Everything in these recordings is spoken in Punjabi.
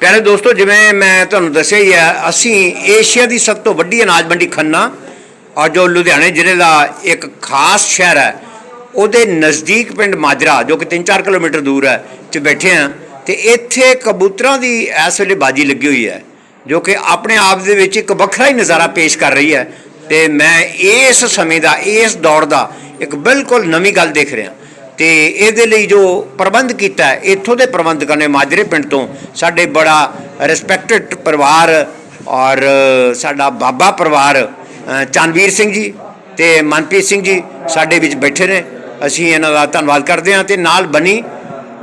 ਪਿਆਰੇ ਦੋਸਤੋ, ਜਿਵੇਂ ਮੈਂ ਤੁਹਾਨੂੰ ਦੱਸਿਆ ਹੀ ਹੈ ਅਸੀਂ ਏਸ਼ੀਆ ਦੀ ਸਭ ਤੋਂ ਵੱਡੀ ਅਨਾਜ ਮੰਡੀ ਖੰਨਾ ਔਰ ਜੋ ਲੁਧਿਆਣੇ ਜ਼ਿਲ੍ਹੇ ਦਾ ਇੱਕ ਖਾਸ ਸ਼ਹਿਰ ਹੈ, ਉਹਦੇ ਨਜ਼ਦੀਕ ਪਿੰਡ ਮਾਜਰਾ, ਜੋ ਕਿ 3-4 ਕਿਲੋਮੀਟਰ ਦੂਰ ਹੈ, ਚ ਬੈਠੇ ਹਾਂ ਤੇ ਇੱਥੇ ਕਬੂਤਰਾਂ ਦੀ ਇਸ ਵੇਲੇ ਬਾਜੀ ਲੱਗੀ ਹੋਈ ਹੈ, ਜੋ ਕਿ ਆਪਣੇ ਆਪ ਦੇ ਵਿੱਚ ਇੱਕ ਵੱਖਰਾ ਹੀ ਨਜ਼ਾਰਾ ਪੇਸ਼ ਕਰ ਰਹੀ ਹੈ ਤੇ ਮੈਂ ਇਸ ਸਮੇਂ ਦਾ, ਇਸ ਦੌਰ ਦਾ ਇੱਕ ਬਿਲਕੁਲ ਨਵੀਂ ਗੱਲ ਦੇਖ ਰਿਹਾ। ਤੇ ਇਹਦੇ ਲਈ ਜੋ ਪ੍ਰਬੰਧ ਕੀਤਾ ਇੱਥੋਂ ਦੇ ਪ੍ਰਬੰਧਕਾਂ ਨੇ ਮਾਜਰੇ ਪਿੰਡ ਤੋਂ ਸਾਡੇ ਬੜਾ ਰਿਸਪੈਕਟਡ ਪਰਿਵਾਰ ਔਰ ਸਾਡਾ ਬਾਬਾ ਪਰਿਵਾਰ ਅ, ਚੰਨਵੀਰ ਸਿੰਘ ਜੀ ਤੇ ਮਨਪ੍ਰੀਤ ਸਿੰਘ ਜੀ ਸਾਡੇ ਵਿੱਚ ਬੈਠੇ ਨੇ। ਅਸੀਂ ਇਹਨਾਂ ਦਾ ਧੰਨਵਾਦ ਕਰਦੇ ਹਾਂ ਤੇ ਨਾਲ ਬਣੀ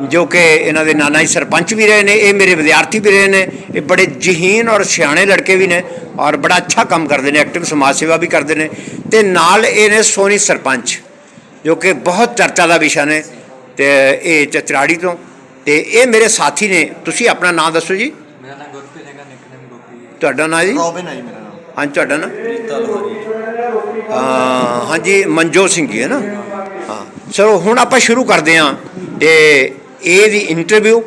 ਜੋ ਕਿ ਇਹਨਾਂ ਦੇ ਨਾਨਾ ਜੀ ਸਰਪੰਚ ਵੀ ਰਹੇ ਨੇ ਇਹ ਮੇਰੇ ਵਿਦਿਆਰਥੀ ਵੀ ਰਹੇ ਨੇ ਇਹ ਬੜੇ ਜਹੀਨ ਔਰ ਸਿਆਣੇ ਲੜਕੇ ਵੀ ਨੇ ਔਰ ਬੜਾ ਅੱਛਾ ਕੰਮ ਕਰਦੇ ਨੇ ਐਕਟਿਵ ਸਮਾਜ ਸੇਵਾ ਵੀ ਕਰਦੇ ਨੇ ਤੇ ਨਾਲ ਇਹ ਨੇ ਸੋਨੀ ਸਰਪੰਚ। ਜੋ ਕਿ ਬਹੁਤ ਚਰਚਾ ਦਾ ਵਿਸ਼ਾ ਨੇ ਤੇ ਇਹ ਚਚਰਾੜੀ ਤੋਂ। ਤੇ ਇਹ ਮੇਰੇ ਸਾਥੀ ਨੇ। ਤੁਸੀਂ ਆਪਣਾ ਨਾਮ ਦੱਸੋ ਜੀ? ਮੇਰਾ ਨਾਮ ਗੁਰਪ੍ਰੀਤ ਹੈਗਾ ਨਿਕਨੇਮ ਗੁਰਪ੍ਰੀਤ। ਤੁਹਾਡਾ ਨਾਮ ਜੀ? ਰੋਬਿਨ ਹੈ ਜੀ ਮੇਰਾ ਨਾਮ। ਹਾਂਜੀ ਤੁਹਾਡਾ ਨਾਮ ਰੀਤਾ ਲੋਹਾਰੀ। ਅਹ ਹਾਂਜੀ ਮਨਜੋਤ ਸਿੰਘ ਜੀ ਹੈ ਨਾ? ਹਾਂ। ਚਲੋ ਹੁਣ ਆਪਾਂ ਸ਼ੁਰੂ ਕਰਦੇ ਹਾਂ। ਤੇ ਇਹ ਦੀ ਇੰਟਰਵਿਊ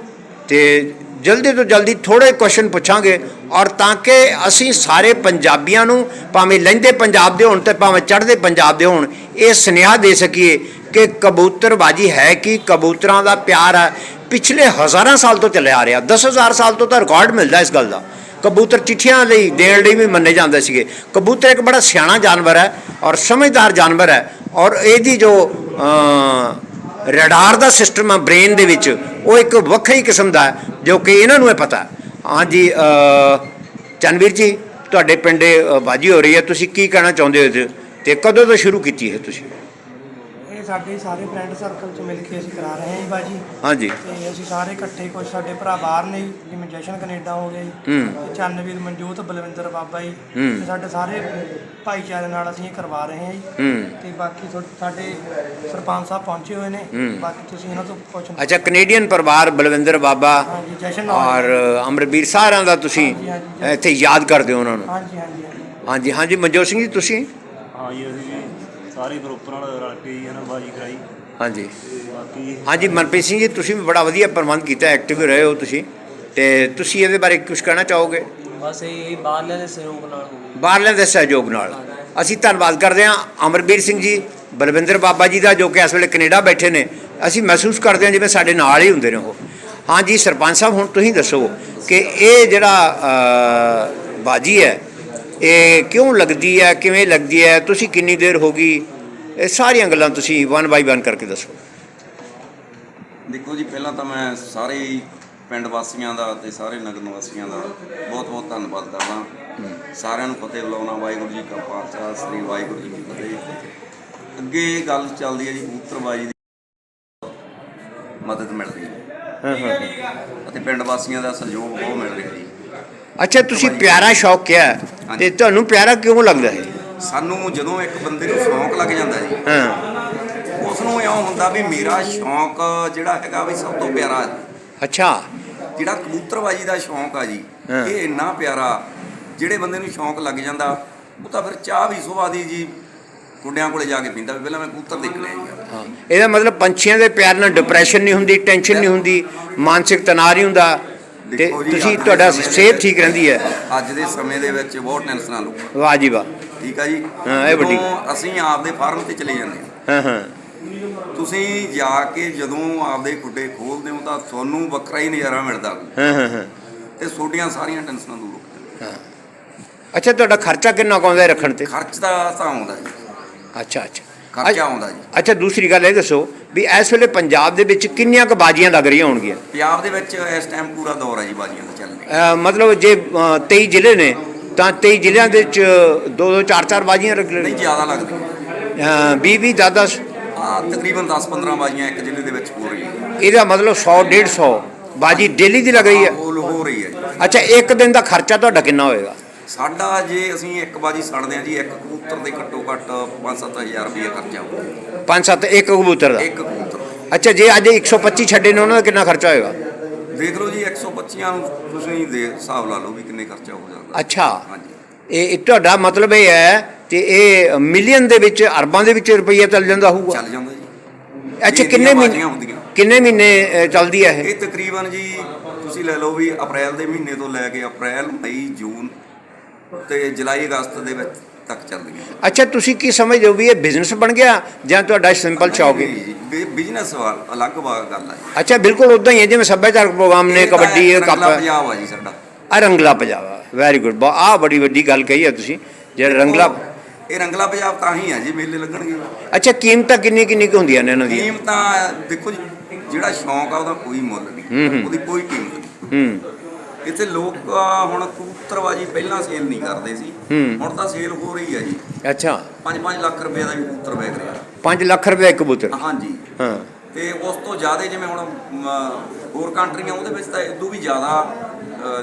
ਤੇ ਜਲਦੀ ਤੋਂ ਜਲਦੀ ਥੋੜੇ ਕੁਐਸਚਨ ਪੁੱਛਾਂਗੇ ਔਰ ਤਾਂ ਕਿ ਅਸੀਂ ਸਾਰੇ ਪੰਜਾਬੀਆਂ ਨੂੰ ਭਾਵੇਂ ਲਹਿੰਦੇ ਪੰਜਾਬ ਦੇ ਹੋਣ ਤੇ ਭਾਵੇਂ ਚੜ੍ਹਦੇ ਪੰਜਾਬ ਦੇ ਹੋਣ, ਇਹ ਸੁਨੇਹਾ ਦੇ ਸਕੀਏ ਕਿ ਕਬੂਤਰਬਾਜੀ ਹੈ ਕਿ? ਕਬੂਤਰਾਂ ਦਾ ਪਿਆਰ ਹੈ। ਪਿਛਲੇ ਹਜ਼ਾਰਾਂ ਸਾਲ ਤੋਂ ਚੱਲਿਆ ਆ ਰਿਹਾ। 10000 ਸਾਲ ਤੋਂ ਤਾਂ ਰਿਕਾਰਡ ਮਿਲਦਾ ਇਸ ਗੱਲ ਦਾ। ਕਬੂਤਰ ਚਿੱਠੀਆਂ ਲਈ ਦੇਣ ਲਈ ਵੀ ਮੰਨੇ ਜਾਂਦੇ ਸੀਗੇ। ਕਬੂਤਰ ਇੱਕ ਬੜਾ ਸਿਆਣਾ ਜਾਨਵਰ ਹੈ ਔਰ ਸਮਝਦਾਰ ਜਾਨਵਰ ਹੈ ਔਰ ਇਹਦੀ ਜੋ ਰਡਾਰ ਦਾ ਸਿਸਟਮ ਆ ਬ੍ਰੇਨ ਦੇ ਵਿੱਚ ਉਹ ਇੱਕ ਵੱਖਰੀ ਕਿਸਮ ਦਾ ਜੋ ਕਿ ਇਹਨਾਂ ਨੂੰ ਇਹ ਪਤਾ ਹਾਂਜੀ ਅਹ, ਚੰਨਵੀਰ ਜੀ ਤੁਹਾਡੇ ਪਿੰਡੇ ਬਾਜੀ ਹੋ ਰਹੀ ਹੈ ਤੁਸੀਂ ਕੀ ਕਹਿਣਾ ਚਾਹੁੰਦੇ ਹੋ ਇਹਦੇ ਤੇ? ਕਦੋਂ ਤੋਂ ਸ਼ੁਰੂ ਕੀਤੀ ਹੈ ਤੁਸੀਂ ਸਾਡੇ ਸਾਰੇ ਫਰੈਂਡ ਸਰਕਲ ਚ ਮਿਲ ਕੇ ਅਸੀਂ ਕਰਾ ਰਹੇ ਹਾਂ ਜੀ ਬਾਜੀ। ਹਾਂਜੀ। ਤੇ ਅਸੀਂ ਸਾਰੇ ਇਕੱਠੇ ਕੁਝ ਸਾਡੇ ਭਰਾ ਬਾਹਰ ਨੇ ਜੀ, ਜਿਵੇਂ ਜਸ਼ਨ ਕੈਨੇਡਾ ਹੋ ਗਿਆ ਜੀ। ਤੇ ਚੰਨਵੀਰ ਮਨਜੋਤ ਬਲਵਿੰਦਰ ਬਾਬਾ ਜੀ। ਤੇ ਸਾਡੇ ਸਾਰੇ ਭਾਈਚਾਰੇ ਨਾਲ ਅਸੀਂ ਇਹ ਕਰਵਾ ਰਹੇ ਹਾਂ ਜੀ। ਹੂੰ। ਤੇ ਬਾਕੀ ਸਾਡੇ ਸਰਪੰਚ ਸਾਹਿਬ ਪਹੁੰਚੇ ਹੋਏ ਨੇ। ਬਾਕੀ ਤੁਸੀਂ ਇਹਨਾਂ ਤੋਂ ਪੁੱਛ ਅੱਛਾ ਕੈਨੇਡੀਅਨ ਪਰਿਵਾਰ ਬਲਵਿੰਦਰ ਬਾਬਾ ਹਾਂਜੀ ਜਸ਼ਨ ਔਰ ਅਮਰਵੀਰ ਸਾਰਿਆਂ ਦਾ ਤੁਸੀਂ ਹਾਂਜੀ, ਹਾਂਜੀ। ਇੱਥੇ ਯਾਦ ਕਰਦੇ ਹੋ ਉਹਨਾਂ ਨੂੰ। ਹਾਂਜੀ ਹਾਂਜੀ ਹਾਂਜੀ। ਹਾਂਜੀ ਹਾਂਜੀ ਮਨਜੋਤ ਸਿੰਘ ਜੀ ਤੁਸੀਂ? ਹਾਂ ਜੀ ਅਸੀਂ ਜੀ ਸਾਰੇ ਗਰੁੱਪ ਨਾਲ ਰਲ ਕੇ ਜੀ ਇਹਨਾਂ ਬਾਜੀ ਕਰਾਈ। ਹਾਂਜੀ। ਤੇ ਬਾਕੀ ਹਾਂਜੀ ਮਨਪ੍ਰੀਤ ਸਿੰਘ ਜੀ ਤੁਸੀਂ ਵੀ ਬੜਾ ਵਧੀਆ ਪ੍ਰਬੰਧ ਕੀਤਾ ਐਕਟਿਵ ਰਹੇ ਹੋ ਤੁਸੀਂ। ਤੇ ਤੁਸੀਂ ਇਹਦੇ ਬਾਰੇ ਕੁਝ ਕਹਿਣਾ ਚਾਹੋਗੇ? ਬਸ ਇਹ ਬਾਹਰਲਿਆਂ ਦੇ ਸਹਿਯੋਗ ਨਾਲ ਹੋ ਗਈ ਬਾਹਰਲਿਆਂ ਦੇ ਸਹਿਯੋਗ ਨਾਲ। ਅਸੀਂ ਧੰਨਵਾਦ ਕਰਦੇ ਹਾਂ ਅਮਰਵੀਰ ਸਿੰਘ ਜੀ ਬਲਵਿੰਦਰ ਬਾਬਾ ਜੀ ਦਾ ਜੋ ਕਿ ਇਸ ਵੇਲੇ ਕੈਨੇਡਾ ਬੈਠੇ ਨੇ। ਅਸੀਂ ਮਹਿਸੂਸ ਕਰਦੇ ਹਾਂ ਜਿਵੇਂ ਸਾਡੇ ਨਾਲ ਹੀ ਹੁੰਦੇ ਨੇ ਉਹ। ਹਾਂਜੀ ਸਰਪੰਚ ਸਾਹਿਬ ਹੁਣ ਤੁਸੀਂ ਦੱਸੋ ਕਿ ਇਹ ਜਿਹੜਾ ਬਾਜੀ ਹੈ ਇਹ ਕਿਉਂ ਲੱਗਦੀ ਹੈ ਕਿਵੇਂ ਲੱਗਦੀ ਹੈ ਤੁਸੀਂ ਕਿੰਨੀ ਦੇਰ ਹੋ ਗਈ? ਇਹ ਸਾਰੀਆਂ ਗੱਲਾਂ ਤੁਸੀਂ ਵਨ ਬਾਈ ਵਨ ਕਰਕੇ ਦੱਸੋ। ਦੇਖੋ ਜੀ ਪਹਿਲਾਂ ਤਾਂ ਮੈਂ ਸਾਰੇ ਹੀ ਪਿੰਡ ਵਾਸੀਆਂ ਦਾ ਤੇ ਸਾਰੇ ਨਗਰ ਨਿਵਾਸੀਆਂ ਦਾ ਬਹੁਤ ਬਹੁਤ ਧੰਨਵਾਦ ਕਰਦਾ। ਸਾਰਿਆਂ ਨੂੰ ਫਤਿਹ ਬੁਲਾਉਣਾ ਵਾਹਿਗੁਰੂ ਜੀ ਕਾ ਖਾਲਸਾ ਸ੍ਰੀ ਵਾਹਿਗੁਰੂ ਜੀ ਕੀ ਫਤਿਹ। ਅੱਗੇ ਗੱਲ ਚੱਲਦੀ ਹੈ ਜੀ ਕਬੂਤਰਬਾਜੀ ਦੀ ਮਦਦ ਮਿਲਦੀ ਹੈ। ਹਾਂ ਹਾਂ। ਅਤੇ ਪਿੰਡ ਵਾਸੀਆਂ ਦਾ ਸਹਿਯੋਗ ਬਹੁਤ ਮਿਲ ਰਿਹਾ ਜੀ। ਅੱਛਾ ਤੁਸੀਂ ਪਿਆਰਾ ਸ਼ੌਕ ਕਿਹਾ ਤੇ ਤੁਹਾਨੂੰ ਪਿਆਰਾ ਕਿਉਂ ਲੱਗਦਾ ਹੈ ਸਾਨੂੰ ਜਦੋਂ ਇੱਕ ਬੰਦੇ ਨੂੰ ਸ਼ੌਂਕ ਲੱਗ ਜਾਂਦਾ ਜੀ ਹਾਂ। ਉਸ ਨੂੰ ਇਉਂ ਹੁੰਦਾ ਵੀ ਮੇਰਾ ਸ਼ੌਂਕ ਜਿਹੜਾ ਹੈਗਾ ਵੀ ਸਭ ਤੋਂ ਪਿਆਰਾ ਹੈ। ਅੱਛਾ। ਜਿਹੜਾ ਕਬੂਤਰਬਾਜੀ ਦਾ ਸ਼ੌਂਕ ਆ ਜੀ। ਇਹ ਇੰਨਾ ਪਿਆਰਾ ਜਿਹੜੇ ਬੰਦੇ ਨੂੰ ਸ਼ੌਂਕ ਲੱਗ ਜਾਂਦਾ ਉਹ ਤਾਂ ਫਿਰ ਚਾਹ ਵੀ ਸੁਬਾਹ ਦੀ ਜੀ ਗੁੱਡਿਆਂ ਕੋਲੇ ਜਾ ਕੇ ਪੀਂਦਾ ਵੀ ਪਹਿਲਾਂ ਮੈਂ ਕਬੂਤਰ ਦੇਖਣੇ ਆ ਜੀ। ਹਾਂ। ਇਹਦਾ ਮਤਲਬ ਪੰਛੀਆਂ ਦੇ ਪਿਆਰ ਨਾਲ ਡਿਪਰੈਸ਼ਨ ਨਹੀਂ ਹੁੰਦੀ ਟੈਨਸ਼ਨ ਨਹੀਂ ਹੁੰਦੀ ਮਾਨਸਿਕ ਤਣਾਅ ਨਹੀਂ ਹੁੰਦਾ। ਤੇ ਦੇਖੋ ਜੀ, ਤੁਸੀਂ ਅੱਜ ਦੇ ਤੁਹਾਡਾ ਸਮੇਂ ਦੇ ਸਿਹਤ ਠੀਕ ਰਹਿੰਦੀ ਹੈ। ਅੱਜ ਦੇ ਸਮੇਂ ਦੇ ਵਿੱਚ ਬਹੁਤ ਟੈਨਸ਼ਨਾਂ ਲੋ ਵਾਹ ਜੀ ਵਾਹ। ਠੀਕ ਆ ਜੀ? ਹਾਂ, ਇਹ ਵੱਡੀ- ਜਦੋਂ ਅਸੀਂ ਆਪਦੇ ਫਾਰਮ ਤੇ ਚਲੇ ਜਾਂਦੇ ਹਾਂ। ਹਾਂ ਹਾਂ। ਤੁਸੀਂ ਜਾ ਕੇ ਜਦੋਂ ਆਪਦੇ ਖੁੱਡੇ ਖੋਲਦੇ ਹੋ ਤਾਂ ਤੁਹਾਨੂੰ ਵੱਖਰਾ ਹੀ ਨਜ਼ਾਰਾ ਮਿਲਦਾ। ਹਾਂ ਹਾਂ ਹਾਂ। ਤੇ ਤੁਹਾਡੀਆਂ ਸਾਰੀਆਂ ਟੈਨਸ਼ਨਾਂ ਦੂਰ ਹੋ ਜਾਂਦੀਆਂ। ਅੱਛਾ ਤੁਹਾਡਾ ਖਰਚਾ ਕਿੰਨਾ ਕੁ ਆਉਂਦਾ ਹੈ ਰੱਖਣ ਤੇ? ਖਰਚ ਦਾ ਤਾਂ ਆਉਂਦਾ ਜੀ। ਅੱਛਾ ਅੱਛਾ। ਖਰਚਾ ਆਉਂਦਾ ਜੀ। ਅੱਛਾ ਦੂਸਰੀ ਗੱਲ ਇਹ ਦੱਸੋ ਵੀ ਇਸ ਵੇਲੇ ਪੰਜਾਬ ਦੇ ਵਿੱਚ ਕਿੰਨੀਆਂ ਕੁ ਬਾਜੀਆਂ ਲੱਗ ਰਹੀਆਂ ਹੋਣਗੀਆਂ? ਪੰਜਾਬ ਦੇ ਵਿੱਚ ਇਸ ਟਾਈਮ ਪੂਰਾ ਦੌਰ ਹੈ ਜੀ ਬਾਜੀਆਂ ਦਾ ਚੱਲ ਰਿਹਾ ਅਹ ਮਤਲਬ ਜੇ ਅਹ, 23 ਜ਼ਿਲ੍ਹੇ ਨੇ ਤਾਂ 23 ਜ਼ਿਲ੍ਹਿਆਂ ਦੇ ਵਿੱਚ ਦੋ ਦੋ ਚਾਰ ਚਾਰ ਬਾਜੀਆਂ ਲੱਗ ਨਹੀਂ ਰਹੀਆਂ ਜ਼ਿਆਦਾ ਲੱਗਦੀਆਂ। 20 20 10 10 ਆ ਤਕਰੀਬਨ 10-15 ਬਾਜੀਆਂ ਇੱਕ ਜ਼ਿਲ੍ਹੇ ਦੇ ਵਿੱਚ ਹੋ ਰਹੀ ਹੈ ਇਹਦਾ ਮਤਲਬ 100 150 ਬਾਜੀ ਡੇਲੀ ਦੀ ਲੱਗ ਰਹੀ ਹੈ? ਉਹ ਹੋ ਰਹੀ ਹੈ ਜੀ। ਅੱਛਾ ਇੱਕ ਦਿਨ ਦਾ ਖਰਚਾ ਤੁਹਾਡਾ ਕਿੰਨਾ ਹੋਏਗਾ? ਸਾਡਾ ਜੇ ਅਸੀਂ ਇੱਕ ਬਾਜੀ ਸੜਦੇ ਆ ਜੀ ਇੱਕ ਕਬੂਤਰ ਦੇ ਘੱਟੋ ਘੱਟ 5-7000 ਰੁਪਏ ਖਰਚਾ ਹੋਊਗਾ। ਪੰਜ ਸੱਤ ਇੱਕ ਕਬੂਤਰ ਦਾ? ਇੱਕ ਕਬੂਤਰ। ਅੱਛਾ ਜੇ ਅੱਜ 125 ਛੱਡੇ ਨੇ ਉਹਨਾਂ ਦਾ ਕਿੰਨਾ ਖਰਚਾ ਹੋਏਗਾ? ਦੇਖ ਲਓ ਜੀ 125 ਨੂੰ ਤੁਸੀਂ ਦੇ ਹਿਸਾਬ ਲਾ ਲਓ ਵੀ ਕਿੰਨੇ ਖਰਚਾ ਹੋ ਜਾਂਦਾ। ਅੱਛਾ। ਹਾਂਜੀ। ਇਹ ਇਹ ਤੁਹਾਡਾ ਮਤਲਬ ਇਹ ਹੈ ਤੇ ਇਹ ਮਿਲੀਅਨ ਦੇ ਵਿੱਚ ਅਰਬਾਂ ਦੇ ਵਿੱਚ ਰੁਪਈਆ ਚੱਲ ਜਾਂਦਾ ਹੋਊਗਾ? ਚੱਲ ਜਾਂਦਾ ਜੀ। ਅੱਛਾ ਵੀ ਕਿੰਨੇ ਇੰਨੀਆਂ ਮਹੀਨੇ ਬਾਜ਼ੀਆਂ ਹੁੰਦੀਆਂ। ਕਿੰਨੇ ਮਹੀਨੇ ਅ, ਚੱਲਦੀ ਹੈ ਇਹ? ਇਹ ਤਕਰੀਬਨ ਜੀ ਤੁਸੀਂ ਲੈ ਲਓ ਵੀ ਅਪ੍ਰੈਲ ਦੇ ਮਹੀਨੇ ਤੋਂ ਲੈ ਕੇ ਅਪ੍ਰੈਲ ਮਈ ਜੂਨ ਤੇ ਜੁਲਾਈ ਅਗਸਤ ਦੇ ਵਿੱਚ ਤੱਕ ਚੱਲਦੀ ਹੈ ਅੱਛਾ ਤੁਸੀਂ ਕੀ ਸਮਝਦੇ ਹੋ ਵੀ ਇਹ ਬਿਜ਼ਨਸ ਬਣ ਗਿਆ ਜਾਂ ਤੁਹਾਡਾ ਸਿੰਪਲ ਸ਼ੌਕ ਹੈ ਬਿਜ਼ਨਸ ਵਾਲ ਅਲੱਗ ਵਾ- ਗੱਲ ਹੈ ਅੱਛਾ ਬਿਲਕੁਲ ਉਦਾਂ ਹੀ ਹੈ ਜਿਵੇਂ ਸੱਭਿਆਚਾਰਕ ਪ੍ਰੋਗਰਾਮ ਨੇ ਕਬੱਡੀ ਕੱਪ। ਪੰਜਾਬ ਆ ਜੀ ਸਾਡਾ। ਆ ਰੰਗਲਾ ਪੰਜਾਬ ਵੈਰੀ ਗੁੱਡ ਆ ਬੜੀ ਵੱਡੀ ਗੱਲ ਕਹੀ ਹੈ ਤੁਸੀਂ ਜੇ ਰੰਗਲਾ ਇਹ ਰੰਗਲਾ ਪੰਜਾਬ ਤਾਂ ਹੀ ਆ ਜੀ ਮੇਲੇ ਲੱਗਣਗੇ। ਅੱਛਾ ਕੀਮਤਾਂ ਕਿੰਨੀ ਕਿੰਨੀ ਕੁ ਹੁੰਦੀਆਂ ਨੇ ਇਹਨਾਂ ਦੀਆਂ? ਕੀਮਤਾਂ ਦੇਖੋ ਜੀ ਜਿਹੜਾ ਸ਼ੌਂਕ ਆ ਉਹਦਾ ਕੋਈ ਮੁੱਲ ਨਹੀਂ। ਉਹਦੀ ਕੋਈ ਕੀਮਤ ਨਹੀਂ। ਹੂੰ। ਇੱਥੇ ਲੋਕ ਹੁਣ ਕਬੂਤਰਬਾਜੀ ਪਹਿਲਾਂ ਸੇਲ ਨਹੀਂ ਕਰਦੇ ਸੀ। ਹੁਣ ਤਾਂ ਸੇਲ ਹੋ ਰਹੀ ਹੈ ਜੀ। ਅੱਛਾ। 5-5 ਲੱਖ ਰੁਪਏ ਦਾ ਵੀ ਕਬੂਤਰ ਵਿਕ ਰਿਹਾ। 5 ਲੱਖ ਰੁਪਏ ਇੱਕ ਕਬੂਤਰ? ਹਾਂਜੀ। ਹਾਂ। ਤੇ ਉਸ ਤੋਂ ਜ਼ਿਆਦਾ ਜਿਵੇਂ ਹੁਣ ਹੋਰ ਕੰਟਰੀਆਂ ਉਹਦੇ ਵਿੱਚ ਤਾਂ ਇਦੋਂ ਵੀ ਜ਼ਿਆਦਾ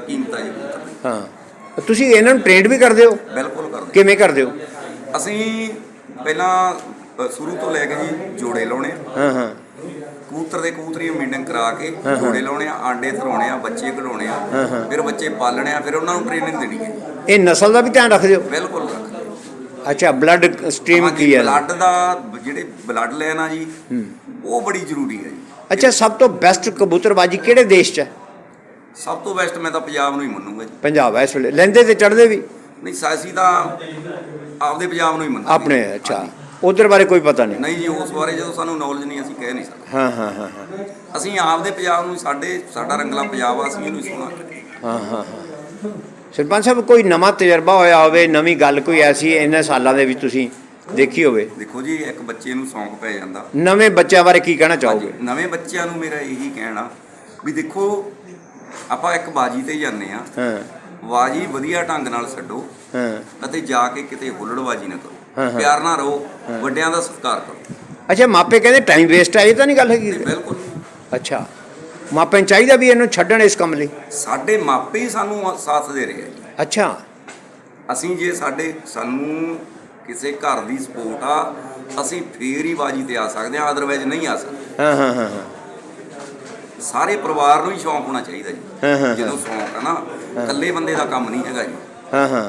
ਕੀਮਤ ਹੈ ਜੀ ਕਬੂਤਰ ਦੀ। ਹਾਂ। ਤੁਸੀਂ ਇਹਨਾਂ ਨੂੰ ਟ੍ਰੇਨਡ ਵੀ ਕਰਦੇ ਹੋ? ਬਿਲਕੁਲ ਕਰਦੇ। ਕਿਵੇਂ ਕਰਦੇ ਹੋ? ਅਸੀਂ ਪਹਿਲਾਂ ਅ, ਸ਼ੁਰੂ ਤੋਂ ਲੈ ਕੇ ਜੀ ਜੋੜੇ ਲਾਉਣੇ। ਹਾਂ ਹਾਂ। ਕਬੂਤਰ ਦੇ ਕਬੂਤਰੀਆਂ ਮੀਟਿੰਗ ਕਰਾ ਕੇ। ਜੋੜੇ ਲਾਉਣੇ ਆ ਆਂਡੇ ਧਰਾਉਣੇ ਆ ਬੱਚੇ ਕਢਾਉਣੇ ਆ। ਫਿਰ ਬੱਚੇ ਪਾਲਣੇ ਆ ਫਿਰ ਉਹਨਾਂ ਨੂੰ ਟ੍ਰੇਨਿੰਗ ਦੇਣੀ ਹੈ। ਇਹ ਨਸਲ ਦਾ ਵੀ ਧਿਆਨ ਰੱਖਦੇ ਹੋ? ਬਿਲਕੁਲ ਅੱਛਾ ਬਲੱਡ ਸਟ੍ਰੀਮ ਕੀ ਹੈ? ਬਲੱਡ ਦਾ ਜਿਹੜੇ ਬਲੱਡ ਲੈਣ ਆ ਜੀ। ਉਹ ਬੜੀ ਜ਼ਰੂਰੀ ਹੈ ਜੀ। ਅੱਛਾ ਸਭ ਤੋਂ ਬੈਸਟ ਕਬੂਤਰਬਾਜੀ ਕਿਹੜੇ ਦੇਸ਼ 'ਚ ਹੈ? ਸਭ ਤੋਂ ਬੈਸਟ ਮੈਂ ਤਾਂ ਪੰਜਾਬ ਨੂੰ ਹੀ ਮੰਨੂਗਾ ਜੀ। ਪੰਜਾਬ ਹੈ ਇਸ ਵੇਲੇ। ਲੈਂਦੇ ਤੇ ਚੜਦੇ ਵੀ? ਨਹੀਂ ਸਾਸੀ ਤਾਂ ਆਪਦੇ ਪੰਜਾਬ ਨੂੰ ਹੀ ਮੰਨਾਂਗੇ। ਆਪਣੇ ਅੱਛਾ। ਉਧਰ ਬਾਰੇ ਕੋਈ ਪਤਾ ਨਹੀਂ। ਨਹੀਂ ਜੀ ਉਸ ਬਾਰੇ ਜਦੋਂ ਸਾਨੂੰ ਨੌਲੇਜ ਨਹੀਂ ਅਸੀਂ ਕਹਿ ਨਹੀਂ ਸਕਦੇ। ਹਾਂ ਹਾਂ ਹਾਂ ਹਾਂ। ਅਸੀਂ ਆਪਦੇ ਪੰਜਾਬ ਨੂੰ ਹੀ ਸਾਡੇ ਸਾਡਾ ਰੰਗਲਾ ਪੰਜਾਬ ਆ ਅਸੀਂ ਇਹਨੂੰ ਹੀ ਸੁਣਾਂਗੇ। ਹਾਂ ਹਾਂ ਹਾਂ। ਸਰਪੰਚ ਸਾਹਿਬ ਕੋਈ ਨਵਾਂ ਤਜਰਬਾ ਹੋਇਆ ਹੋਵੇ ਨਵੀਂ ਗੱਲ ਕੋਈ ਐਸੀ ਇਹਨਾਂ ਸਾਲਾਂ ਦੇ ਵਿੱਚ ਤੁਸੀਂ ਦੇਖੀ ਹੋਵੇ? ਦੇਖੋ ਜੀ ਇੱਕ ਬੱਚੇ ਨੂੰ ਸੌਂਕ ਪੈ ਜਾਂਦਾ। ਨਵੇਂ ਬੱਚਿਆਂ ਬਾਰੇ ਕੀ ਕਹਿਣਾ ਚਾਹੋਗੇ? ਹਾਂਜੀ, ਨਵੇਂ ਬੱਚਿਆਂ ਨੂੰ ਮੇਰਾ ਇਹੀ ਕਹਿਣਾ ਵੀ ਦੇਖੋ ਆਪਾਂ ਇੱਕ ਬਾਜੀ ਤੇ ਜਾਂਦੇ ਆ ਹਾਂ। ਬਾਜੀ ਵਧੀਆ ਢੰਗ ਨਾਲ ਛੱਡੋ ਹਾਂ। ਅਤੇ ਜਾ ਕੇ ਕਿਤੇ ਹੁੱਲੜਬਾਜੀ ਨਾ ਹਾਂ, ਕਰੋ। ਹਾਂ। ਪਿਆਰ ਨਾਲ ਰਹੋ ਵੱਡਿਆਂ ਦਾ ਸਤਿਕਾਰ ਕਰੋ। ਅੱਛਾ ਮਾਪੇ ਕਹਿੰਦੇ ਟਾਈਮ ਵੇਸਟ ਹੈ ਇਹ ਤਾਂ ਨਹੀਂ ਗੱਲ ਹੈਗੀ? ਬਿਲਕੁਲ ਅੱਛਾ। ਮਾਪਿਆਂ ਨੂੰ ਚਾਹੀਦਾ ਵੀ ਇਹਨੂੰ ਛੱਡਣ ਇਸ ਕੰਮ ਲਈ? ਸਾਡੇ ਮਾਪੇ ਹੀ ਸਾਨੂੰ ਸਾਥ ਦੇ ਰਹੇ ਆ ਅੱਛਾ। ਅਸੀਂ ਜੇ ਸਾਡੇ ਸਾਨੂੰ ਕਿਸੇ ਘਰ ਦੀ ਸਪੋਰਟ ਆ ਅਸੀਂ ਫੇਰ ਹੀ ਬਾਜੀ ਤੇ ਆ ਸਕਦੇ ਆ ਅਦਰਵਾਇਜ਼ ਨਹੀਂ ਆ ਸਕਦੇ। ਹਾਂ ਹਾਂ ਹਾਂ ਹਾਂ। ਸਾਰੇ ਪਰਿਵਾਰ ਨੂੰ ਹੀ ਸ਼ੌਂਕ ਹੋਣਾ ਚਾਹੀਦਾ ਹਾਂ, ਹਾਂ, ਜੀ ਹਾਂ। ਜਦੋਂ ਸ਼ੌਂਕ ਆ ਨਾ ਇਕੱਲੇ ਬੰਦੇ ਦਾ ਕੰਮ ਨਹੀਂ ਹੈਗਾ ਜੀ। ਹਾਂ ਹਾਂ।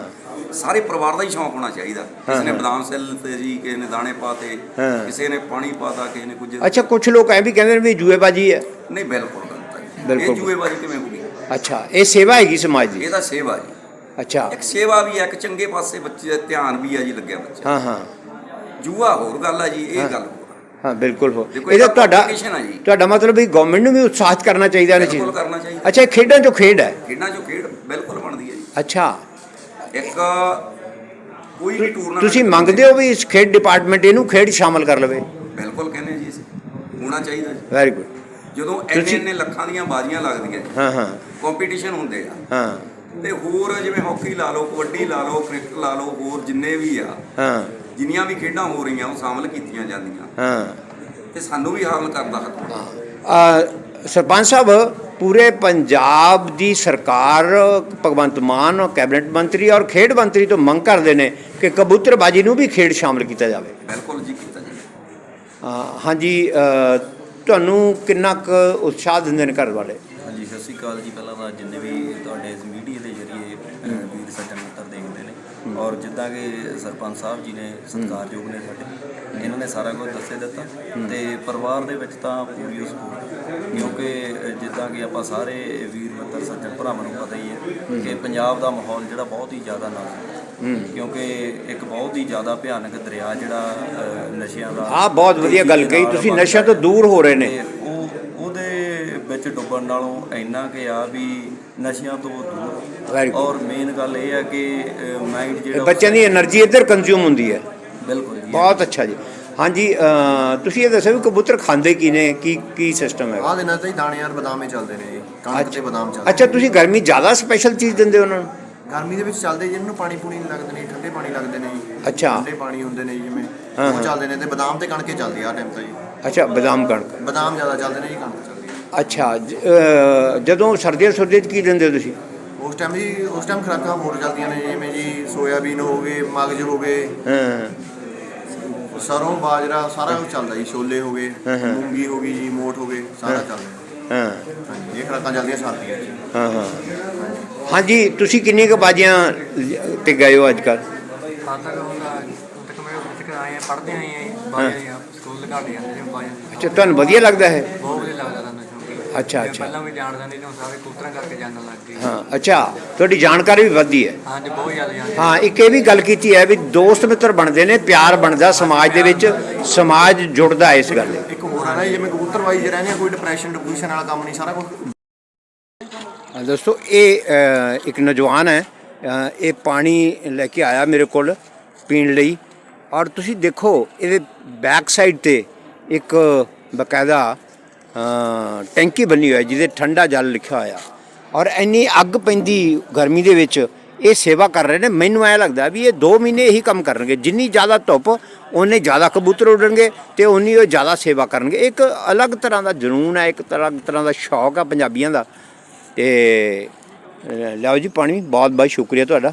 ਸਾਰੇ ਪਰਿਵਾਰ ਦਾ ਹੀ ਸ਼ੌਂਕ ਹੋਣਾ ਚਾਹੀਦਾ ਕਿਸੇ ਨੇ ਹਾਂ। ਬਦਾਮ ਸੈੱਲ ਤੇ ਜੀ ਕਿਸੇ ਨੇ ਦਾਣੇ ਪਾਤੇ ਹਾਂ। ਕਿਸੇ ਨੇ ਪਾਣੀ ਪਾਤਾ ਕਿਸੇ ਨੇ ਕੁਝ ਅੱਛਾ ਕੁਝ ਲੋਕ ਐ ਵੀ ਕਹਿੰਦੇ ਨੇ ਵੀ ਜੂਏਬਾਜੀ ਹੈ ਨਹੀਂ ਬਿਲਕੁਲ ਗਲਤ ਹੈ ਜੀ। ਬਿਲਕੁਲ। ਇਹ ਜੂਏਬਾਜ਼ੀ ਕਿਵੇਂ ਹੋਊਗੀ ਅੱਛਾ ਇਹ ਸੇਵਾ ਹੈਗੀ ਸਮਾਜ ਦੀ ਇਹ ਤਾਂ ਸੇਵਾ ਜੀ ਅੱਛਾ ਇੱਕ ਸੇਵਾ ਵੀ ਹੈ ਇੱਕ ਚੰਗੇ ਪਾਸੇ ਬੱਚੇ ਦਾ ਧਿਆਨ ਵੀ ਆ ਜੀ ਲੱਗਿਆ ਬੱਚਾ ਹਾਂ ਹਾਂ ਜੂਆ ਹੋਰ ਗੱਲ ਆ ਜੀ ਇਹ ਹਾਂ। ਗੱਲ ਹੋਰ ਆ। ਹਾਂ ਬਿਲਕੁਲ ਹੋ ਦੇਖੋ ਇਹਦਾ ਇਹਦਾ ਤੁਹਾਡਾ competition ਆ ਜੀ। ਤੁਹਾਡਾ ਮਤਲਬ ਵੀ ਗਵਰਨਮੈਂਟ ਨੂੰ ਵੀ ਉਤਸ਼ਾਹਿਤ ਕਰਨਾ ਚਾਹੀਦਾ ਇਹਨਾਂ ਬਿਲਕੁਲ ਚੀਜ਼ ਕਰਨਾ ਚਾਹੀਦਾ ਅੱਛਾ ਇਹ ਖੇਡਾਂ ਚੋਂ ਖੇਡ ਹੈ ਖੇਡਾਂ ਚੋਂ ਖੇਡ ਬਿਲਕੁਲ ਬਣਦੀ ਹੈ ਜੀ ਅੱਛਾ ਇੱਕ ਕੋਈ ਵੀ ਟੂਰਨਾਮੈਂਟ ਤੁਸੀਂ ਮੰਗਦੇ ਹੋ ਵੀ ਇਸ ਖੇਡ ਡਿਪਾਰਟਮੈਂਟ ਇਹਨੂੰ ਖੇਡ ਸ਼ਾਮਲ ਕਰ ਲਵੇ? ਬਿਲਕੁਲ ਕਹਿੰਦੇ ਜੀ ਅਸੀਂ ਹੋਣਾ ਚਾਹੀਦਾ ਜੀ। ਵੈਰੀ ਗੁੱਡ ਜਦੋਂ ਤੁਸੀਂ- ਇੰਨੇ ਲੱਖਾਂ ਦੀਆਂ ਬਾਜ਼ੀਆਂ ਲੱਗਦੀਆਂ ਹਾਂ ਹਾਂ। ਕੰਪੀਟੀਸ਼ਨ ਹੁੰਦੇ ਆ। ਹਾਂ। ਤੇ ਹੋਰ ਜਿਵੇਂ ਹਾਕੀ ਲਾ ਲਓ ਕਬੱਡੀ ਲਾ ਲਓ ਕ੍ਰਿਕਟ ਲਾ ਲਓ ਹੋਰ ਜਿੰਨੇ ਵੀ ਆ ਹਾਂ। ਜਿੰਨੀਆਂ ਵੀ ਖੇਡਾਂ ਹੋ ਰਹੀਆਂ ਉਹ ਸ਼ਾਮਲ ਕੀਤੀਆਂ ਜਾਂਦੀਆਂ। ਹਾਂ। ਤੇ ਸਾਨੂੰ ਵੀ ਹਾਮਲ ਕਰਨ ਦਾ ਹੱਕ ਹੈ। ਅ, ਸਰਪੰਚ ਸਾਹਿਬ ਪੂਰੇ ਪੰਜਾਬ ਦੀ ਸਰਕਾਰ ਭਗਵੰਤ ਮਾਨ ਕੈਬਨਿਟ ਮੰਤਰੀ ਔਰ ਖੇਡ ਮੰਤਰੀ ਤੋਂ ਮੰਗ ਕਰਦੇ ਨੇ ਕਿ ਕਬੂਤਰਬਾਜੀ ਨੂੰ ਵੀ ਖੇਡ ਸ਼ਾਮਲ ਕੀਤਾ ਜਾਵੇ। ਬਿਲਕੁਲ ਜੀ ਕੀਤਾ ਜੀ ਅ, ਹਾਂਜੀ ਤੁਹਾਨੂੰ ਕਿੰਨਾ ਕੁ ਉਤਸ਼ਾਹ ਦਿੰਦੇ ਨੇ ਘਰ ਵਾਲੇ? ਹਾਂਜੀ ਸਤਿ ਸ਼੍ਰੀ ਅਕਾਲ ਜੀ। ਪਹਿਲਾਂ ਤਾਂ ਜਿੰਨੇ ਵੀ ਤੁਹਾਡੇ ਇਸ ਮੀਡੀਆ ਦੇ ਜ਼ਰੀਏ ਅਹ, ਵੀਰ ਸੱਜਣ ਮਿੱਤਰ ਦੇਖਦੇ ਨੇ ਔਰ ਜਿੱਦਾਂ ਕਿ ਸਰਪੰਚ ਸਾਹਿਬ ਜੀ ਨੇ ਸਤਿਕਾਰਯੋਗ ਨੇ ਸਾਡੇ ਇਹਨਾਂ ਨੇ ਸਾਰਾ ਕੁਝ ਦੱਸੇ ਦਿੱਤਾ। ਤੇ ਪਰਿਵਾਰ ਦੇ ਵਿੱਚ ਤਾਂ ਪੂਰੀ ਸਪੋਰਟ ਕਿਉਂਕਿ ਜਿੱਦਾਂ ਕਿ ਆਪਾਂ ਸਾਰੇ ਵੀਰ ਮਿੱਤਰ ਸੱਜਣ ਭਰਾਵਾਂ ਨੂੰ ਪਤਾ ਹੀ ਹੈ ਕਿ ਪੰਜਾਬ ਦਾ ਮਾਹੌਲ ਜਿਹੜਾ ਬਹੁਤ ਹੀ ਜ਼ਿਆਦਾ ਨਾਜ਼ੁਕ ਹੈ। ਕਿਉਂਕਿ ਇੱਕ ਬਹੁਤ ਹੀ ਜ਼ਿਆਦਾ ਭਿਆਨਕ ਦਰਿਆ ਜਿਹੜਾ ਨਸ਼ਿਆਂ ਦਾ ਹਾਂ ਬਹੁਤ ਵਧੀਆ ਗੱਲ ਕਹੀ ਤੁਸੀਂ ਨਸ਼ਿਆਂ ਤੋਂ ਦੂਰ ਹੋ ਰਹੇ ਨੇ। ਉਹ ਉਹਦੇ ਵਿੱਚ ਡੁੱਬਣ ਨਾਲੋਂ ਇੰਨਾ ਕਿ ਆ ਵੀ ਨਸ਼ਿਆਂ ਤੋਂ ਔਰ ਮੇਨ ਗੱਲ ਇਹ ਹੈ ਕਿ ਮਾਈਂਡ ਜਿਹੜਾ ਬੱਚਿਆਂ ਦੀ એનર્ਜੀ ਇੱਧਰ ਕੰਜ਼ਿਊਮ ਹੁੰਦੀ ਹੈ। ਬਿਲਕੁਲ ਜੀ। ਬਹੁਤ ਅੱਛਾ ਜੀ। ਹਾਂਜੀ ਤੁਸੀਂ ਇਹ ਦੱਸੋ ਵੀ ਕਬੂਤਰ ਖਾਂਦੇ ਕੀ ਨੇ ਕੀ ਕੀ ਸਿਸਟਮ ਹੈ? ਆ ਦਿਨਾਂ ਤੇ ਦਾਣੇ ਯਾਰ ਬਦਾਮੇ ਚੱਲਦੇ ਨੇ ਕਣਕ ਤੇ ਬਦਾਮ ਚੱਲਦੇ ਅੱਛਾ ਤੁਸੀਂ ਗਰਮੀ ਜ਼ਿਆਦਾ ਸਪੈਸ਼ਲ ਚੀਜ਼ ਦਿੰਦੇ ਉਹਨਾਂ ਨੂੰ? ਗਰਮੀ ਦੇ ਵਿੱਚ ਚੱਲਦੇ ਜਿਹਨਾਂ ਨੂੰ ਪਾਣੀ ਪੂਣੀ ਲੱਗਦੇ ਨੇ ਠੰਡੇ ਪਾਣੀ ਲੱਗਦੇ ਨੇ ਅੱਛਾ। ਠੰਡੇ ਪਾਣੀ ਹੁੰਦੇ ਨੇ ਜਿਵੇਂ ਉਹ ਚੱਲਦੇ ਨੇ ਤੇ ਬਦਾਮ ਤੇ ਕਣਕੇ ਚੱਲਦੀ ਆ ਟਾਈਮ ਤੇ ਜੀ। ਅੱਛਾ ਬਦਾਮ ਕਣਕ। ਬਦਾਮ ਜ਼ਿਆਦਾ ਚੱਲਦੇ ਨੇ ਜੀ ਕਣਕ ਚੱਲਦੀ ਅੱਛਾ ਜਦੋਂ ਸਰਦੀਆਂ ਸੁਰਦੀਆਂ ਕੀ ਦਿੰਦੇ ਤੁਸੀਂ? ਉਸ ਟਾਈਮ ਜੀ ਉਸ ਟਾਈਮ ਖੁਰਾਕਾਂ ਹੋਰ ਚੱਲਦੀਆਂ ਨੇ ਜਿਵੇਂ ਜੀ ਸੋਇਆਬੀਨ ਹੋ ਗਏ ਮਗਜ ਹੋ ਗਏ। ਹਾਂ। ਸਰੋਂ ਬਾਜਰਾ ਸਾਰਾ ਕੁਝ ਚੱਲਦਾ ਜੀ ਛੋਲੇ ਹੋ ਗਏ। ਮੂੰਗੀ ਹੋ ਗਈ ਜੀ ਮੋਠ ਹੋ ਗਏ ਸਾਰਾ ਚੱਲਦਾ। ਹਾਂ। ਹਾਂਜੀ ਇਹ ਖੁਰਾਕਾਂ ਚੱਲਦੀਆਂ ਸਰਦੀਆਂ 'ਚ ਹਾਂ ਹਾਂ। ਹਾਂਜੀ ਤੁਸੀਂ ਕਿੰਨੀ ਕੁ ਬਾਜੀਆਂ ਤੇ ਗਏ ਹੋ ਅੱਜ ਕੱਲ ਖਾਤਾ ਕਹੂੰਗਾ ਤੱਕ ਮੈਂ ਉੱਥੇ ਆਏ ਆ ਪੜ੍ਹਦੇ ਆਏ ਆ ਬਾਹਰ ਆ ਸਕੂਲ ਲਗਾ ਦੇ ਜਾਂਦੇ ਨੇ ਬਾਹਰ ਅੱਛਾ ਤੁਹਾਨੂੰ ਵਧੀਆ ਲੱਗਦਾ ਹੈ? ਬਹੁਤ ਅੱਛਾ ਅੱਛਾ। ਪਹਿਲਾਂ ਵੀ ਜਾਣਦਾ ਨਹੀਂ ਨੂੰ ਸਾਰੇ ਕਬੂਤਰਾਂ ਕਰਕੇ ਜਾਣਨ ਲੱਗ ਗਏ। ਹਾਂ ਅੱਛਾ ਤੁਹਾਡੀ ਜਾਣਕਾਰੀ ਵੀ ਵੱਧਦੀ ਹੈ। ਹਾਂਜੀ ਬਹੁਤ ਜ਼ਿਆਦਾ ਜਾਣਦੇ ਹਾਂ ਇੱਕ ਇਹ ਵੀ ਗੱਲ ਕੀਤੀ ਹੈ ਵੀ ਦੋਸਤ ਮਿੱਤਰ ਬਣਦੇ ਨੇ ਪਿਆਰ ਬਣਦਾ ਸਮਾਜ ਦੇ ਵਿੱਚ ਸਮਾਜ ਜੁੜਦਾ ਇਸ ਗੱਲ ਲਈ ਇੱਕ ਹੋਰ ਆ ਨਾ ਜਿਵੇਂ ਕਬੂਤਰਬਾਈ 'ਚ ਰਹਿੰਦੇ ਆ ਕੋਈ ਡਿਪਰੈਸ਼ਨ ਡਿਪਰੈਸ਼ਨ ਵਾਲਾ ਕੰਮ ਨਹੀਂ ਸਾਰਾ ਕੁਝ ਹਾਂ, ਦੋਸਤੋ ਇਹ ਅ, ਇੱਕ ਨੌਜਵਾਨ ਹੈ ਅ, ਇਹ ਪਾਣੀ ਲੈ ਕੇ ਆਇਆ ਮੇਰੇ ਕੋਲ ਪੀਣ ਲਈ। ਔਰ ਤੁਸੀਂ ਦੇਖੋ ਇਹਦੇ ਬੈਕ ਸਾਈਡ ਤੇ ਇੱਕ ਬਕਾਇਦਾ ਟੈਂਕੀ ਬਣੀ ਹੋਈ ਹੈ ਜਿਹਦੇ ਠੰਡਾ ਜਲ ਲਿਖਿਆ ਹੋਇਆ। ਔਰ ਇੰਨੀ ਅੱਗ ਪੈਂਦੀ ਗਰਮੀ ਦੇ ਵਿੱਚ ਇਹ ਸੇਵਾ ਕਰ ਰਹੇ ਨੇ। ਮੈਨੂੰ ਐ ਲੱਗਦਾ ਵੀ ਇਹ 2 ਮਹੀਨੇ ਇਹੀ ਕੰਮ ਕਰਨਗੇ। ਜਿੰਨੀ ਜ਼ਿਆਦਾ ਧੁੱਪ ਉਹਨੇ ਜ਼ਿਆਦਾ ਕਬੂਤਰ ਉੱਡਣਗੇ ਤੇ ਉਨੀ ਉਹ ਜ਼ਿਆਦਾ ਸੇਵਾ ਕਰਨਗੇ। ਇੱਕ ਅਲੱਗ ਤਰ੍ਹਾਂ ਦਾ ਜਨੂਨ ਹੈ ਇੱਕ ਤਰ੍ਹਾਂ ਤਰ੍ਹਾਂ ਦਾ ਸ਼ੌਕ ਆ ਪੰਜਾਬੀਆਂ ਦਾ। ਤੇ ਅ, ਲਿਆਓ ਜੀ ਪਾਣੀ ਬਹੁਤ ਬਹੁਤ ਸ਼ੁਕਰੀਆ ਤੁਹਾਡਾ।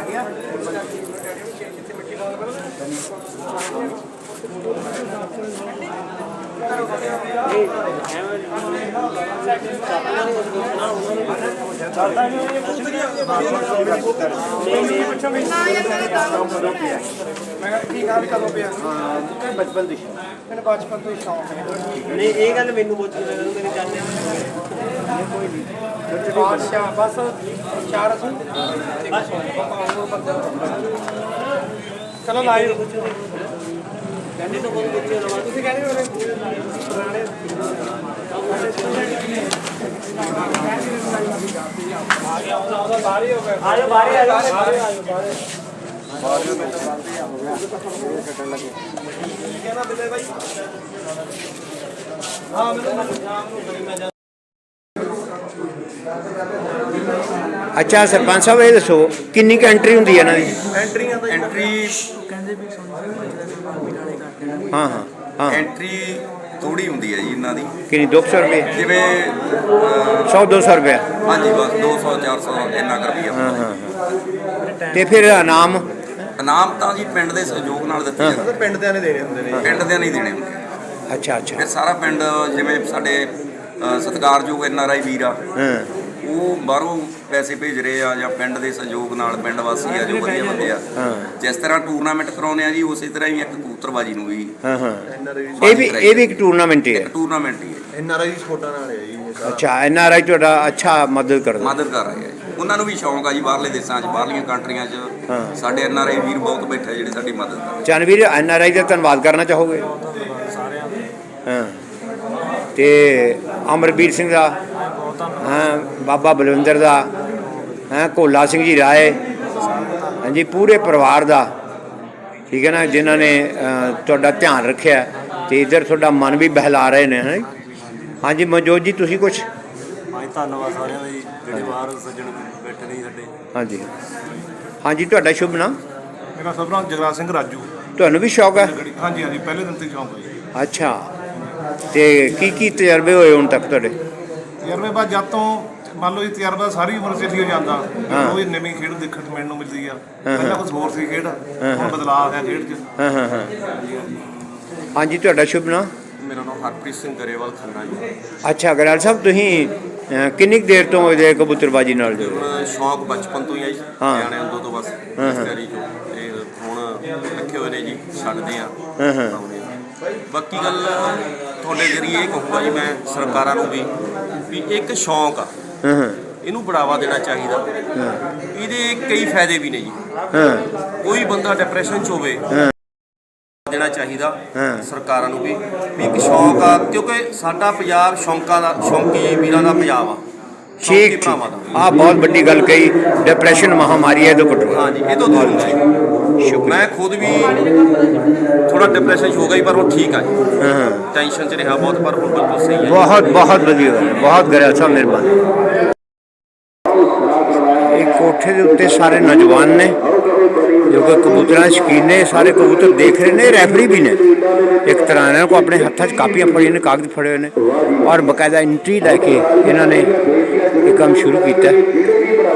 ਪਿਆ? ਹਾਂ ਬਚਪਨ ਦੀ। ਮੈਨੂੰ ਬਚਪਨ ਤੋਂ ਹੀ ਸ਼ੌਂਕ ਹੈ। ਨਹੀਂ ਇਹ ਗੱਲ ਮੈਨੂੰ ਪੁੱਛ ਕੇ ਮੈਨੂੰ ਮੇਰੇ ਚਾਚੇ ਬਾਦਸ਼ਾਹ ਬਸ ਚਾਰ ਸੌ। ਚਲੋ ਲਾਈਵ। ਕਹਿੰਦੇ ਤਾਂ ਬਹੁਤ ਪੁੱਛੇ ਨਾ ਤੁਸੀਂ ਕਹਿੰਦੇ ਹੋ ਪੁਰਾਣੇ ਆ ਗਿਆ ਉਹਦਾ ਬਾਹਰ ਹੀ ਹੋ ਗਿਆ ਆਜੋ। ਬਾਹਰ ਆ ਜਾਓ ਬਾਹਰ ਆਜੋ। ਬਾਹਰ ਅੱਛਾ ਸਰਪੰਚ ਸਾਹਿਬ ਇਹ ਦੱਸੋ ਕਿੰਨੀ ਕੁ ਐਂਟਰੀ ਹੁੰਦੀ ਹੈ ਇਹਨਾਂ ਦੀ? ਐਂਟਰੀਆਂ ਦਾ ਐਂਟਰੀ ਹਾਂ ਹਾਂ ਹਾਂ ਐਂਟਰੀ ਥੋੜੀ ਹੁੰਦੀ ਹੈ ਜੀ ਇਹਨਾਂ ਦੀ। ਕਿੰਨੀ 200 ਰੁਪਏ? ਜਿਵੇਂ ਅਹ, 100 200 ਰੁਪਏ। ਹਾਂਜੀ ਬਸ 200 400 ਇੰਨਾ ਕਰ ਰੁਪਈਆ। ਹਾਂ ਹਾਂ ਤੇ ਫਿਰ ਇਨਾਮ ਇਨਾਮ ਤਾਂ ਜੀ ਪਿੰਡ ਦੇ ਸਹਿਯੋਗ ਨਾਲ ਦਿੱਤੇ ਹਾਂ। ਜਾਂਦੇ ਪਿੰਡ ਦਿਆਂ ਨੇ ਦੇਣੇ ਹੁੰਦੇ ਨੇ ਪਿੰਡ ਦੇ ਨਹੀਂ ਦੇਣੇ ਹੁੰਦੇ। ਅੱਛਾ ਅੱਛਾ। ਫਿਰ ਸਾਰਾ ਪਿੰਡ ਜਿਵੇਂ ਸਾਡੇ ਸਤਿਕਾਰਯੋਗ ਐਨ ਆਰ ਆਈ ਵੀਰ ਆ। ਹਾਂ। ਉਹ ਬਾਹਰੋਂ ਪੈਸੇ ਭੇਜ ਰਹੇ ਆ ਜਾਂ ਪਿੰਡ ਦੇ ਸਹਿਯੋਗ ਨਾਲ ਪਿੰਡ ਵਾਸੀ ਆ ਜੋ ਵਧੀਆ ਬੰਦੇ ਆ। ਜਿਸ ਤਰ੍ਹਾਂ ਟੂਰਨਾਮੈਂਟ ਕਰਾਉਂਦੇ ਆ ਜੀ ਉਸੇ ਤਰ੍ਹਾਂ ਹੀ ਇੱਕ ਕਬੂਤਰਬਾਜੀ ਨੂੰ ਵੀ ਹਾਂ ਹਾਂ। ਇਹ ਵੀ ਇਹ ਵੀ ਇੱਕ ਟੂਰਨਾਮੈਂਟ ਹੀ ਹੈ। ਇੱਕ ਟੂਰਨਾਮੈਂਟ ਹੀ ਹੈ। ਐਨ ਆਰ ਆਈ ਸਪੋਰਟਾਂ ਨਾਲ ਹੈ ਜੀ ਇਹ ਸਾਰਾ। ਅੱਛਾ ਐਨ ਆਰ ਆਈ ਤੁਹਾਡਾ ਅੱਛਾ ਮਦਦ ਕਰਦਾ। ਮਦਦ ਕਰ ਰਹੇ ਆ ਜੀ। ਉਹਨਾਂ ਨੂੰ ਵੀ ਸ਼ੌਂਕ ਆ ਜੀ ਬਾਹਰਲੇ ਦੇਸ਼ਾਂ 'ਚ ਬਾਹਰਲੀਆਂ ਕੰਟਰੀਆਂ 'ਚ। ਸਾਡੇ ਐਨ ਆਰ ਆਈ ਵੀਰ ਬਹੁਤ ਬੈਠੇ ਜਿਹੜੇ ਸਾਡੀ ਮਦਦ ਕਰ ਰਹੇ ਚੰਨਵੀਰ ਐਨ ਆਰ ਆਈ ਦਾ ਧੰਨਵਾਦ ਕਰਨਾ ਚਾਹੋਗੇ? ਹਾਂ। ਤੇ ਅਮਰਵੀਰ ਸਿੰਘ ਦਾ ਹਾਂ ਬਾਬਾ ਬਲਵਿੰਦਰ ਦਾ ਹਾਂ ਕੋਲਾ ਸਿੰਘ ਜੀ ਰਾਏ ਹਾਂਜੀ ਪੂਰੇ ਪਰਿਵਾਰ ਦਾ ਠੀਕ ਹੈ ਨਾ ਜਿਨ੍ਹਾਂ ਨੇ ਤੁਹਾਡਾ ਧਿਆਨ ਰੱਖਿਆ ਤੇ ਇਧਰ ਤੁਹਾਡਾ ਮਨ ਵੀ ਬਹਿਲਾ ਰਹੇ ਨੇ ਹੈ। ਹਾਂਜੀ ਮਨਜੋਤ ਜੀ ਤੁਸੀਂ ਕੁਝ ਹਾਂਜੀ ਧੰਨਵਾਦ ਸਾਰਿਆਂ ਦਾ ਜੀ ਜਿਹੜੇ ਬਾਹਰ ਸੱਜਣ ਬੈਠੇ ਨੇ ਜੀ ਸਾਡੇ। ਹਾਂਜੀ। ਹਾਂਜੀ ਤੁਹਾਡਾ ਸ਼ੁਭ ਨਾਮ? ਮੇਰਾ ਸਭ ਨਾਮ ਜਗਰਾਜ ਸਿੰਘ ਰਾਜੂ। ਤੁਹਾਨੂੰ ਵੀ ਸ਼ੌਕ ਹੈ? ਹਾਂਜੀ ਹਾਂਜੀ ਪਹਿਲੇ ਦਿਨ ਤੋਂ ਹੀ ਸ਼ੌਂਕ ਹੈ ਅੱਛਾ। ਤੇ ਕੀ ਕੀ ਤਜਰਬੇ ਹੋਏ ਹੁਣ ਤੱਕ ਤੁਹਾਡੇ? ਤਜਰਬੇ ਬਾਅਦ ਜਦ ਤੋਂ ਮੰਨ ਲਓ ਇਹ ਤਜਰਬਾ ਸਾਰੀ ਉਮਰ ਚੱਲੀ ਹੋ ਜਾਂਦਾ ਕੋਈ ਨਵੀਂ ਖੇਡ ਦੇਖਣ ਨੂੰ ਮਿਲਣ ਨੂੰ ਮਿਲਦੀ ਆ। ਪਹਿਲਾਂ ਕੁਝ ਹੋਰ ਸੀ ਖੇਡ ਹੁਣ ਬਦਲਾਅ ਆ ਗਿਆ ਖੇਡ 'ਚ। ਹਾਂ ਹਾਂ ਹਾਂ। ਹਾਂਜੀ ਤੁਹਾਡਾ ਸ਼ੁਭ ਨਾਮ? ਮੇਰਾ ਨਾਮ ਹਰਪ੍ਰੀਤ ਸਿੰਘ ਗਰੇਵਾਲ ਖੰਨਾ ਜੀ। ਅੱਛਾ ਗਰਾਲ ਸਾਹਿਬ ਤੁਸੀਂ ਅਹ, ਕਿੰਨੀ ਕੁ ਦੇਰ ਤੋਂ ਇਹਦੇ ਕਬੂਤਰਬਾਜੀ ਨਾਲ ਜੁੜੇ ਹੁਣ ਸ਼ੌਂਕ ਬਚਪਨ ਤੋਂ ਹੀ ਆ ਜੀ ਹਾਂ। ਨਿਆਣੇ ਉਦੋਂ ਤੋਂ ਬਸ ਹਾਂ। ਚੋਂ। ਤੇ ਹੁਣ ਰੱਖੇ ਹੋਏ ਨੇ ਜੀ ਛੱਡਦੇ ਆ। ਹਾਂ, ਹਾਂ। ਬਾਕੀ ਗੱਲ ਤੁਹਾਡੇ ਜਰੀਏ ਕਹੂੰਗਾ ਜੀ ਮੈਂ ਸਰਕਾਰਾਂ ਨੂੰ ਵੀ ਵੀ ਇੱਕ ਸ਼ੌਂਕ ਆ। ਹਾਂ ਇਹਨੂੰ ਬੜਾਵਾ ਦੇਣਾ ਚਾਹੀਦਾ। ਇਹਦੇ ਕਈ ਫਾਇਦੇ ਵੀ ਨੇ ਜੀ। ਹਾਂ। ਕੋਈ ਬੰਦਾ ਡਿਪਰੈਸ਼ਨ 'ਚ ਹੋਵੇ ਹਾਂ। ਦੇਣਾ ਚਾਹੀਦਾ। ਸਰਕਾਰਾਂ ਨੂੰ ਵੀ ਵੀ ਇੱਕ ਸ਼ੌਂਕ ਆ ਕਿਉਂਕਿ ਸਾਡਾ ਪੰਜਾਬ ਸ਼ੌਂਕਾਂ ਦਾ ਸ਼ੌਂਕੀ ਵੀਰਾਂ ਦਾ ਪੰਜਾਬ ਆ। ਠੀਕ ਠੀਕ। ਆ ਬਹੁਤ ਵੱਡੀ ਗੱਲ ਕਹੀ ਡਿਪਰੈਸ਼ਨ ਮਹਾਮਾਰੀ ਹੈ ਇਹਦੇ ਕੋਲ। ਹਾਂਜੀ ਇਹ ਤੋਂ ਦੂਰ ਹੁੰਦਾ ਜੀ। ਮੈਂ ਖੁਦ ਵੀ ਥੋੜਾ ਡਿਪਰੈਸ਼ਨ 'ਚ ਹੋ ਗਈ ਪਰ ਹੁਣ ਠੀਕ ਆ ਜੀ ਹਾਂ ਹਾਂ ਟੈਨਸ਼ਨ 'ਚ ਰਿਹਾ ਬਹੁਤ ਪਰ ਹੁਣ ਬਿਲਕੁਲ ਸਹੀ ਹੈ ਬਹੁਤ ਬਹੁਤ ਵਧੀਆ ਗੱਲ ਹੈ ਬਹੁਤ ਗਰਾਲ ਸਾਹਿਬ ਮਿਹਰਬਾਨੀ ਤੇ ਸਾਰੇ ਨੌਜਵਾਨ ਨੇ ਜੋ ਕਿ ਕਬੂਤਰਾਂ ਦੇ ਸ਼ੌਕੀਨ ਨੇ ਸਾਰੇ ਕਬੂਤਰ ਦੇਖ ਰਹੇ ਨੇ ਰੈਫਰੀ ਵੀ ਨੇ ਇੱਕ ਤਰ੍ਹਾਂ ਇਹਨਾਂ ਕੋ ਆਪਣੇ ਹੱਥਾਂ 'ਚ ਕਾਪੀਆਂ ਫੜੀਆਂ ਨੇ ਕਾਗਜ਼ ਫੜੇ ਹੋਏ ਨੇ ਔਰ ਬਕਾਇਦਾ ਐਂਟਰੀ ਲੈ ਕੇ ਇਹਨਾਂ ਨੇ ਇਹ ਕੰਮ ਸ਼ੁਰੂ ਕੀਤਾ ਹੈ।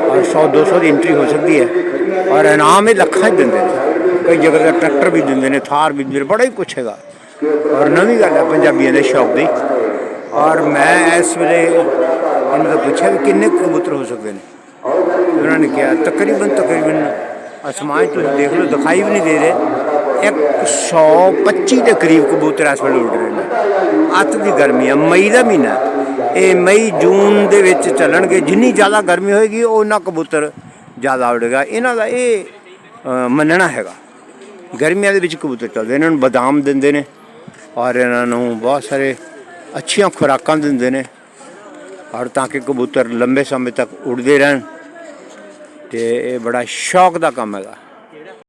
ਔਰ 100 200 ਦੀ ਐਂਟਰੀ ਹੋ ਸਕਦੀ ਹੈ ਔਰ ਇਨਾਮ ਇਹ ਲੱਖਾਂ 'ਚ ਦਿੰਦੇ ਨੇ। ਕਈ ਜਗ੍ਹਾ ਤੇ ਟਰੈਕਟਰ ਵੀ ਦਿੰਦੇ ਨੇ, ਥਾਰ ਵੀ ਦਿੰਦੇ ਨੇ, ਬੜਾ ਹੀ ਕੁਛ ਹੈਗਾ। ਔਰ ਨਵੀਂ ਗੱਲ ਹੈ, ਪੰਜਾਬੀਆਂ ਦੇ ਸ਼ੌਕ ਦੀ। ਔਰ ਮੈਂ ਇਸ ਵੇਲੇ ਉਹਨਾਂ ਤੋਂ ਪੁੱਛਿਆ ਵੀ ਕਿੰਨੇ ਕੁ ਕਬੂਤਰ ਹੋ ਸਕਦੇ ਨੇ। ਉਹਨਾਂ ਨੇ ਕਿਹਾ, ਤਕਰੀਬਨ ਤਕਰੀਬਨ ਅਸਮਾਨ ਤੁਸੀਂ ਦੇਖ ਲਓ, ਦਿਖਾਈ ਵੀ ਨਹੀਂ ਦੇ ਰਹੇ। 125 ਦੇ ਕਰੀਬ ਕਬੂਤਰ ਇਸ ਵੇਲੇ ਉੱਡ ਰਹੇ ਨੇ। ਅੱਤ ਦੀ ਗਰਮੀ ਆ, ਮਈ ਦਾ ਮਹੀਨਾ। ਇਹ ਮਈ, ਜੂਨ ਦੇ ਵਿੱਚ ਚੱਲਣਗੇ। ਜਿੰਨੀ ਜ਼ਿਆਦਾ ਗਰਮੀ ਹੋਏਗੀ ਉਹਨਾਂ ਕਬੂਤਰ ਜ਼ਿਆਦਾ ਉੱਡੇਗਾ। ਇਹਨਾਂ ਦਾ ਇਹ ਮੰਨਣਾ ਹੈਗਾ। ਗਰਮੀਆਂ ਦੇ ਵਿੱਚ ਕਬੂਤਰ ਚੱਲਦੇ ਇਹਨਾਂ ਨੂੰ ਬਦਾਮ ਦਿੰਦੇ ਨੇ ਔਰ ਇਹਨਾਂ ਨੂੰ ਬਹੁਤ ਸਾਰੇ ਅੱਛੀਆਂ ਖੁਰਾਕਾਂ ਦਿੰਦੇ ਨੇ। ਔਰ ਤਾਂ ਕਿ ਕਬੂਤਰ ਲੰਬੇ ਸਮੇਂ ਤੱਕ ਉੱਡਦੇ ਰਹਿਣ। ਤੇ ਇਹ ਬੜਾ ਸ਼ੌਕ ਦਾ ਕੰਮ ਹੈਗਾ।